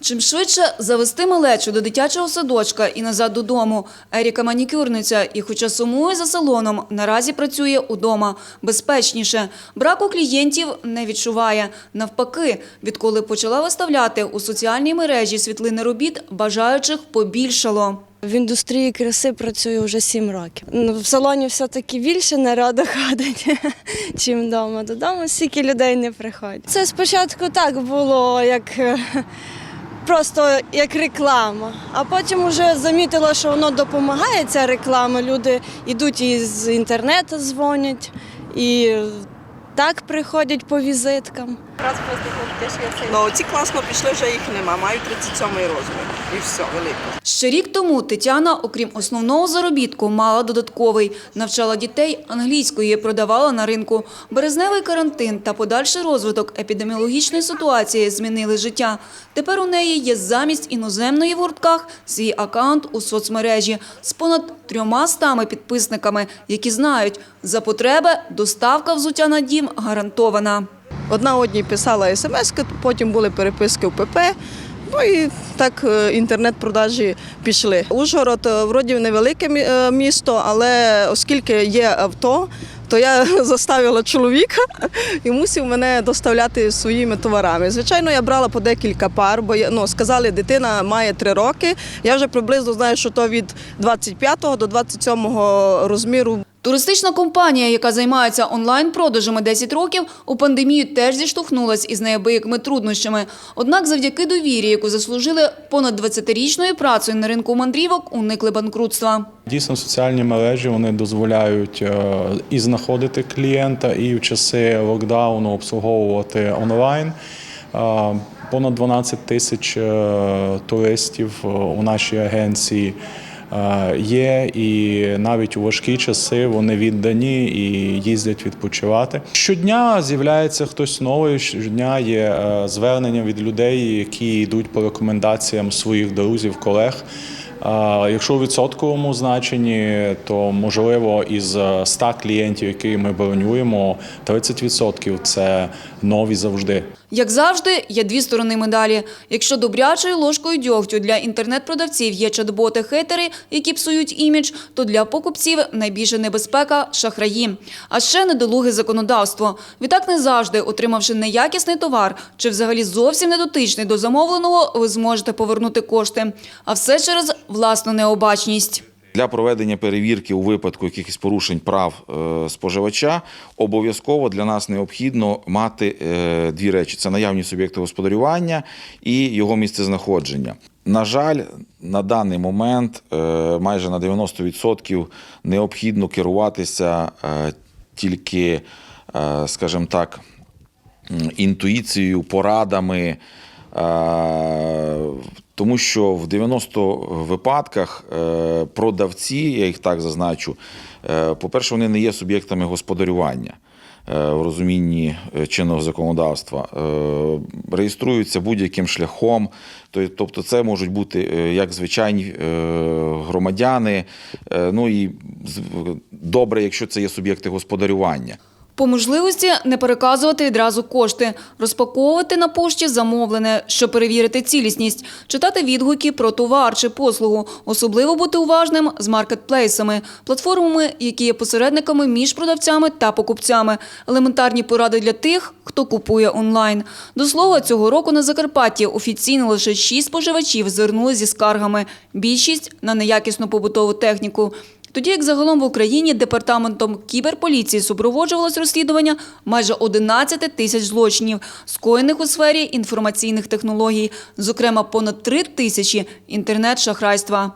Чим швидше завести малечу до дитячого садочка і назад додому. Еріка манікюрниця і хоча сумує за салоном, наразі працює удома. Безпечніше. Браку клієнтів не відчуває. Навпаки, відколи почала виставляти у соціальній мережі світлини робіт, бажаючих побільшало. В індустрії краси працюю вже сім років. Ну, В салоні все-таки більше народу ходить, чим вдома. Додому стільки людей не приходять. Це спочатку так було, як просто як реклама, а потім вже замітила, що воно допомагає, ця реклама. Люди йдуть і з інтернету дзвонять, і так приходять по візиткам. Ну, ці класно пішли, вже їх нема. Маю 37-й розмір. І все, велико. Ще рік тому Тетяна, окрім основного заробітку, мала додатковий. Навчала дітей англійської, продавала на ринку. Березневий карантин та подальший розвиток епідеміологічної ситуації змінили життя. Тепер у неї є замість іноземної в гуртках свій акаунт у соцмережі з понад трьома стами підписниками, які знають, за потреби доставка взуття на дім гарантована. Одна одній писала смс, потім були переписки в ПП. Ну і так е, інтернет-продажі пішли. Ужгород е, вроді невелике е, місто, але оскільки є авто, то я заставила чоловіка і мусив мене доставляти своїми товарами. Звичайно, я брала по декілька пар, бо ну, сказали, дитина має три роки. Я вже приблизно знаю, що то від 25 до 27 розміру Туристична компанія, яка займається онлайн-продажами 10 років, у пандемію теж зіштовхнулась із неабиякими труднощами. Однак завдяки довірі, яку заслужили понад 20-річною працею на ринку мандрівок, уникли банкрутства. Дійсно, соціальні мережі вони дозволяють е, і знаходити клієнта, і в часи локдауну обслуговувати онлайн. Е, Понад 12 тисяч е, туристів у нашій агенції є, і навіть у важкі часи вони віддані і їздять відпочивати. Щодня з'являється хтось новий. Щодня є е, звернення від людей, які йдуть по рекомендаціям своїх друзів, колег. Якщо у відсотковому значенні, то можливо із е, 100 клієнтів, які ми бронюємо, 30% – це нові завжди. Як завжди, є дві сторони медалі. Якщо добрячою ложкою дьогтю для інтернет-продавців є чат-боти-хейтери, які псують імідж, то для покупців найбільша небезпека – шахраї. А ще недолуге законодавство. Відтак не завжди, отримавши неякісний товар чи взагалі зовсім недотичний до замовленого, ви зможете повернути кошти. А все через власну необачність. Для проведення перевірки у випадку якихось порушень прав е, споживача обов'язково для нас необхідно мати е, дві речі: це наявність суб'єкта господарювання і його місцезнаходження. На жаль, на даний момент е, майже на 90% необхідно керуватися тільки, скажімо так, інтуїцією, порадами. Е, Тому що в 90 випадках е, продавці, я їх так зазначу, е, по-перше, вони не є суб'єктами господарювання в розумінні чинного законодавства, реєструються будь-яким шляхом. То- Тобто, це можуть бути як звичайні громадяни. Ну і добре, якщо це є суб'єкти господарювання. По можливості не переказувати відразу кошти, розпаковувати на пошті замовлене, щоб перевірити цілісність, читати відгуки про товар чи послугу, особливо бути уважним з маркетплейсами, платформами, які є посередниками між продавцями та покупцями, елементарні поради для тих, хто купує онлайн. До слова, цього року на Закарпатті офіційно лише шість споживачів звернули зі скаргами, більшість на неякісну побутову техніку. Тоді як загалом в Україні департаментом кіберполіції супроводжувалось розслідування майже 11 тисяч злочинів, скоєних у сфері інформаційних технологій, зокрема понад 3 тисячі інтернет-шахрайства.